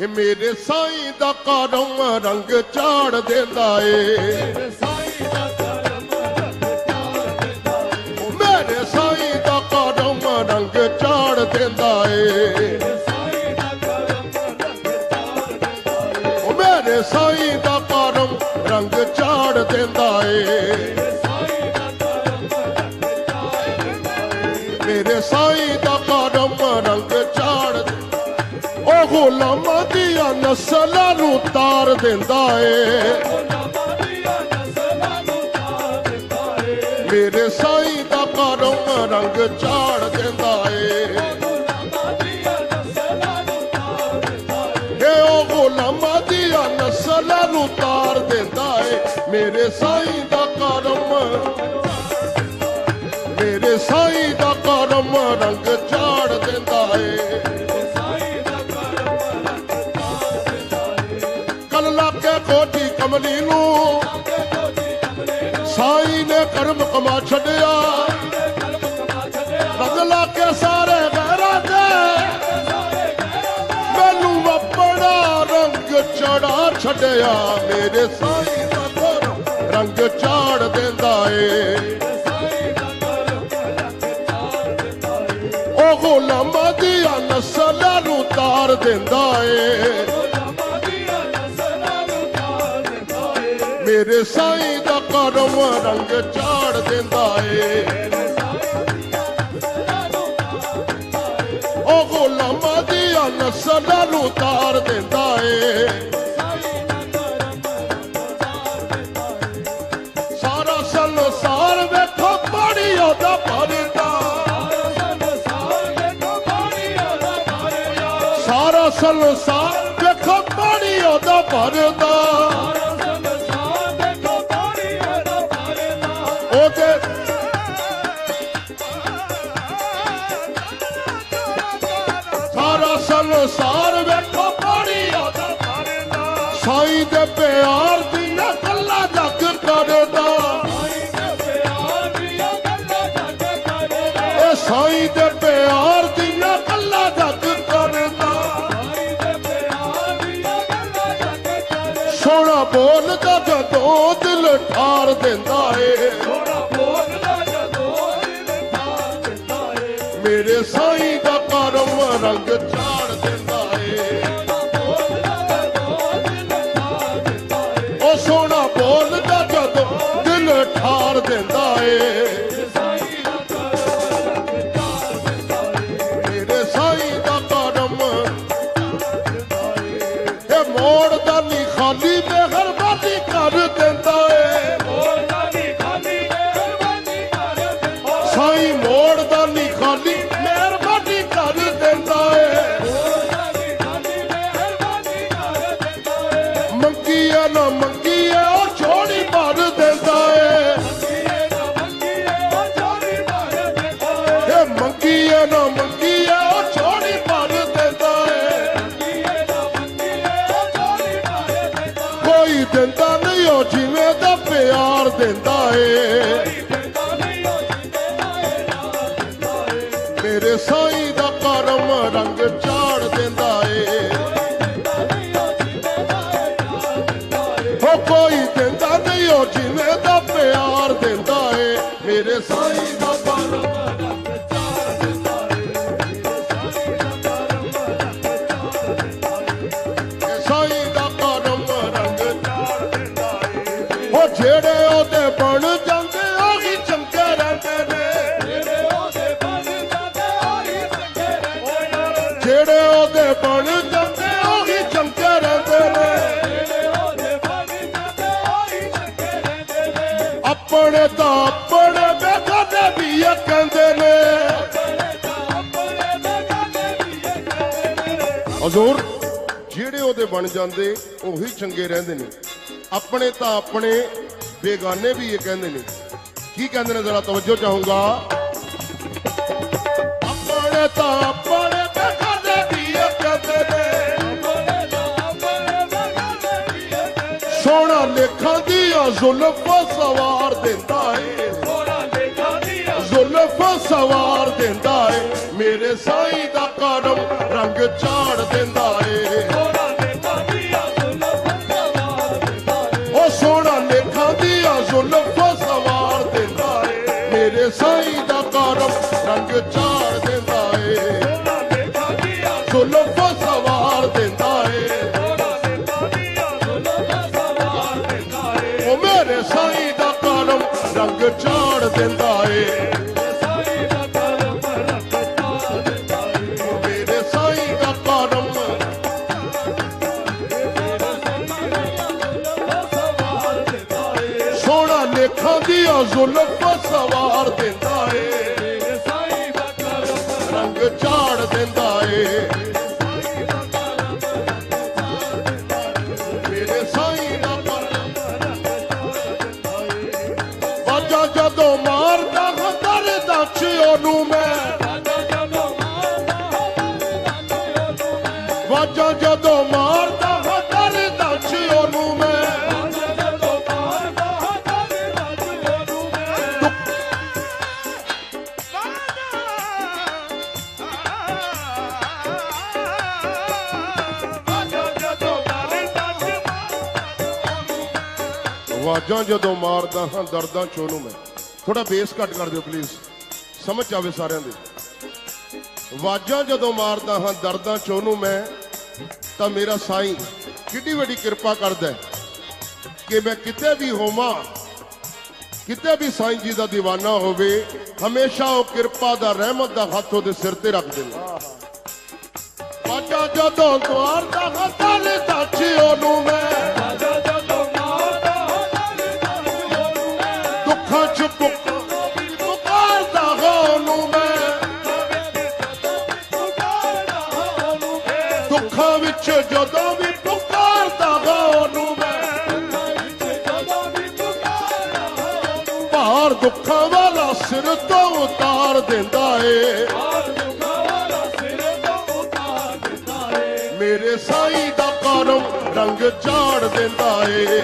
ਇਹ ਮੇਰੇ ਸਾਈਂ ਦਾ ਕਰਮ ਰੰਗ ਝਾੜ ਦਿੰਦਾ ਏ। ਚਾੜ ਦਿੰਦਾ ਮੇਰੇ ਸਾਈਂ ਦਾ ਕਰਮ ਰੰਗ ਝਾੜ ਦਿੰਦਾ ਏ। ਮੇਰੇ ਸਾਈਂ ਦਾ ਕਰਮ ਰੰਗ ਝਾੜ ਦਿੰਦਾ ਏ। ਗੁਲਾਮਾਂ ਦੀਆਂ ਨਸਲਾਂ ਨੂੰ ਤਾਰ ਦਿੰਦਾ ਏ। ਮੇਰੇ ਸਾਈਂ ਦਾ ਕਰਮ ਰੰਗ ਝਾੜ ਦਿੰਦਾ ਏ। ਗੁਲਾਮਾਂ ਦੀਆਂ ਨਸਲਾਂ ਨੂੰ ਚਾੜ ਦਿੰਦਾ ਏ ਏ ਉਹ ਗੁਲਾਮਾਂ ਦੀਆਂ ਨਸਲਾਂ ਨੂੰ ਤਾਰ ਦਿੰਦਾ ਏ। ਮੇਰੇ ਸਾਈਂ ਦਾ ਕਰਮ ਮੇਰੇ ਸਾਈਂ ਦਾ ਕਰਮ ਰੰਗ ਝਾੜ ਦਿੰਦਾ ਏ। ਕੋਠੀ ਕਮਲੀ ਨੂੰ। ਸਾਈ ਨੇ ਕਰਮ ਕਮਾ ਛੱਡਿਆ। ਕਲਮ ਛੱਡਿਆ ਕੇ ਸਾਰੇ ਗਹਿਰਾਂ ਦੇ ਮੈਨੂੰ ਆਪਣਾ ਰੰਗ ਚੜਾ ਛੱਡਿਆ ਮੇਰੇ ਸਾਈ ਦਾ ਰੰਗ ਰੰਗ ਚਾੜ ਦਿੰਦਾ ਏ। ਉਹ ਗੁਲਾਮਾਂ ਦੀਆਂ ਨਸਲਾਂ ਨੂੰ ਤਾਰ ਦਿੰਦਾ ਏ। ਮੇਰੇ ਸਾਈਂ ਦਾ ਕਰਮ ਰੰਗ ਝਾੜ ਦਿੰਦਾ ਏ। ਉਹ ਗੁਲਾਮਾਂ ਦੀਆਂ ਨਸਲਾਂ ਨੂੰ ਤਾਰ ਦਿੰਦਾ ਏ। ਸਾਰਾ ਸੰਸਾਰ ਵੇਖੋ ਪਾਣੀ ਉਹਦਾ ਭਰਦਾ ਸਾਰਾ ਸੰਸਾਰ ਵੇਖੋ ਪਾਣੀ ਉਹਦਾ ਭਰਦਾ ਸਾਰਾ ਸੰਸਾਰ ਵੇਖੋ ਪਾਣੀ ਉਹਦਾ ਭਰਦਾ ਸਾਈਂ ਦੇ ਪਿਆਰ ਦੀਆਂ ਗੱਲਾਂ ਜੱਗ ਕਰਦਾ। ਸਾਈਂ ਦੇ ਪਿਆਰ ਦੀਆਂ ਗੱਲਾਂ ਜੱਗ ਕਰਦਾ। ਸੋਹਣਾ ਬੋਲਦਾ ਜਦੋਂ ਦਿਲ ਠਾਰ ਦਿੰਦਾ ਏ। ਮੇਰੇ ਸਾਈਂ ਦਾ ਕਰਮ ਰੰਗ ਦਿੰਦਾ ਏ ਪਿਆਰ ਦਿੰਦਾ ਏ। ਮੇਰੇ ਸਾਈਂ ਦਾ ਕਰਮ ਰੰਗ ਚਾੜ ਦਿੰਦਾ ਏ। ਚੰਗੇ ਰਹਿੰਦੇ ਨੇ। ਆਪਣੇ ਤਾਂ ਆਪਣੇ ਬੇਗਾਨੇ ਵੀ ਇਹ ਕਹਿੰਦੇ ਨੇ। ਹਜ਼ੂਰ, ਜਿਹੜੇ ਉਹਦੇ ਬਣ ਜਾਂਦੇ, ਉਹੀ ਚੰਗੇ ਰਹਿੰਦੇ ਨੇ। ਆਪਣੇ ਤਾਂ ਆਪਣੇ ਬੇਗਾਨੇ ਵੀ ਇਹ ਕਹਿੰਦੇ ਨੇ। ਕੀ ਕਹਿੰਦੇ ਨੇ, ਜ਼ਰਾ ਤਵੱਜੋ ਚਾਹੂੰਗਾ ਆਪਣੇ ਤਾਂ ਸੋਹਣਾ ਲੇਖਾਂ ਦੀਆਂ ਜ਼ੁਲਫਾਂ ਸਵਾਰ ਦਿੰਦਾ ਏ। ਸੋਹਣਾ ਲੇਖਾਂ ਦੀਆਂ ਜ਼ੁਲਫਾਂ ਸਵਾਰ ਦਿੰਦਾ ਏ। ਮੇਰੇ ਸਾਈਂ ਦਾ ਕਰਮ ਰੰਗ ਚਾੜ ਦਿੰਦਾ ਏ। ਸੋਹਣਾ ਲੇਖਾਂ ਦੀਆਂ ਜ਼ੁਲਫਾਂ ਸਵਾਰ ਦਿੰਦਾ ਏ। ਮੇਰੇ ਸਾਈਂ ਦਾ ਕਰਮ ਰੰਗ ਚਾੜ ਰੱਖਤਾ ਦਿੰਦਾ ਏ। ਮੇਰੇ ਸਾਈਂ ਦਾ ਕਰਮ। ਸੋਹਣਾ ਲੇਖਾਂ ਦੀਆਂ ਜ਼ੁਲਫ ਸਵਾਰ ਦਿੰਦਾ ਜਦੋਂ ਮਾਰਦਾ ਹਾਂ ਦਰਦਾਂ ਚ ਉਹਨੂੰ ਮੈਂ। ਵਾਜਾਂ ਜਦੋਂ ਮਾਰਦਾ ਮੈਂ। ਵਾਜਾਂ ਜਦੋਂ ਮਾਰਦਾ ਹਾਂ ਦਰਦਾਂ ਚ ਉਹਨੂੰ ਮੈਂ। ਥੋੜਾ ਬੇਸ ਘੱਟ ਕਰ ਦਿਓ ਪਲੀਜ਼ ਸਮਝ ਆਵੇ ਸਾਰਿਆਂ ਦੇ। ਵਾਜਾਂ ਜਦੋਂ ਮਾਰਦਾ ਹਾਂ, ਦਰਦਾਂ ਚ ਉਹਨੂੰ ਮੈਂ, ਤਾਂ ਮੇਰਾ ਸਾਈਂ ਕਿੱਡੀ ਵੱਡੀ ਕਿਰਪਾ ਕਰਦਾ ਕਿ ਮੈਂ ਕਿਤੇ ਵੀ ਹੋਵਾਂ, ਕਿਤੇ ਵੀ ਸਾਈਂ ਜੀ ਦਾ دیਵਾਨਾ ਹੋਵੇ, ਹਮੇਸ਼ਾ ਉਹ ਕਿਰਪਾ ਦਾ, ਰਹਿਮਤ ਦਾ ਹੱਥ ਉਹਦੇ ਸਿਰ ਤੇ ਰੱਖ ਦਿੰਦਾ। ਵਾਜਾਂ ਜਦੋਂ ਦਵਾਰਦਾ ਹਾਂ ਤਾਲੇ ਚ ਉਹਨੂੰ ਮੈਂ ਦੁੱਖਾਂ ਚ ਪੁਕਾਰਦਾ ਹਾਂ ਮੈਂ ਦੁੱਖਾਂ ਵਿੱਚ ਜਦੋਂ ਵੀ ਪੁਕਾਰਦਾ ਹਾਂ ਮੈਂ ਭਾਰ ਦੁੱਖਾਂ ਵਾਲਾ ਸਿਰ ਤੋਂ ਉਤਾਰ ਦਿੰਦਾ ਏ ਮੇਰੇ ਸਾਈ ਦਾ ਕਰਮ ਰੰਗ ਝਾੜ ਦਿੰਦਾ ਏ।